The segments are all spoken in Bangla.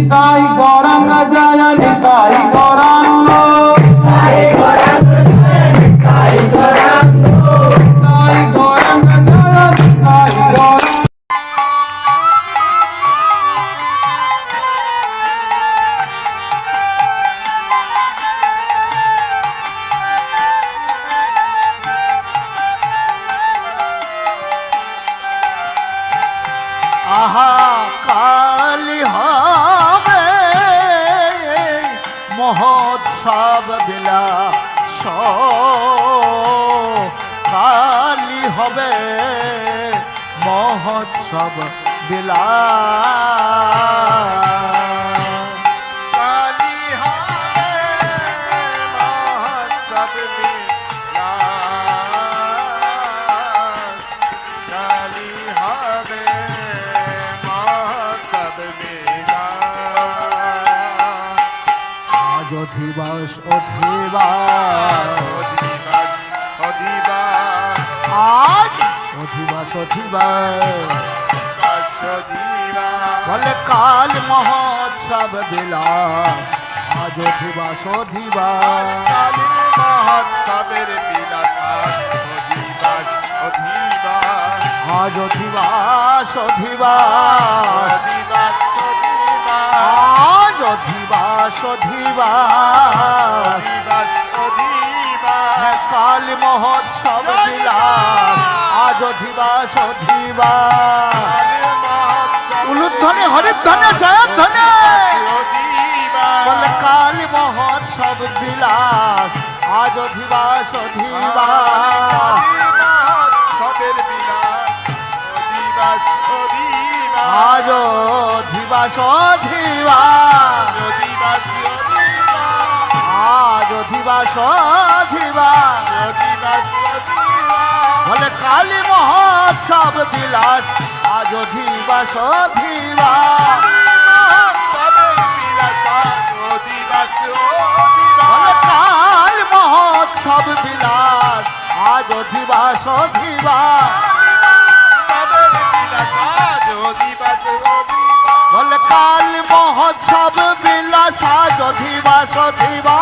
নিতাই গৌরাঙ্গ জয় নিতাই গৌরাঙ্গ আহা কা মেঘলা কালি হবে মহোৎসব দিলা অধিবাস অধিবাস। অধিবাস, অধিবাস, আজ? অধিবাস অধিবাস। বাস, অধিবাস। বলে কাল মহোৎসব বিলাস। আজ অধিবাস অধিবাস। মহোৎসবের বিলাস। অধিবাস, অধিবাস, আজ অধিবাস অধিবাস। অধিবাস, অধিবাস। আজ অধিবাস। অধিবাস কাল মহোৎসব বিলাস আজ অধিবাস অধিবাস উলুধ্বনি হরিধ্বনি জয়ধ্বনি। বলে কাল মহোৎসব বিলাস আজ অধিবাস অধিবাস। আজ অধিবাস, অধিবাস। সধিবা সধিবা ভালে কালি মহোৎসব বিলাস আজ অধিবা সধিবা। কাল মহোৎসব বিলাস আজ অধিবা সধিবা। কাল মহোৎসব বিলাস আজ অধিবা সধিবা।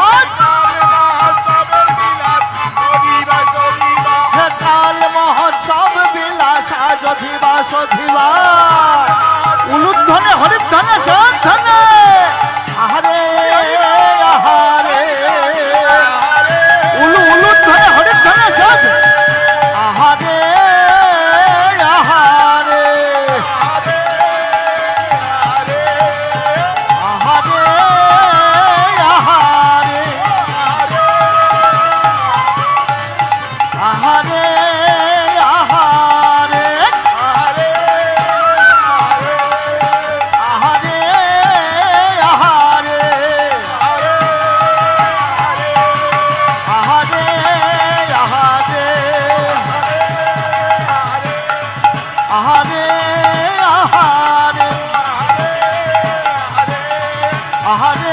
하늘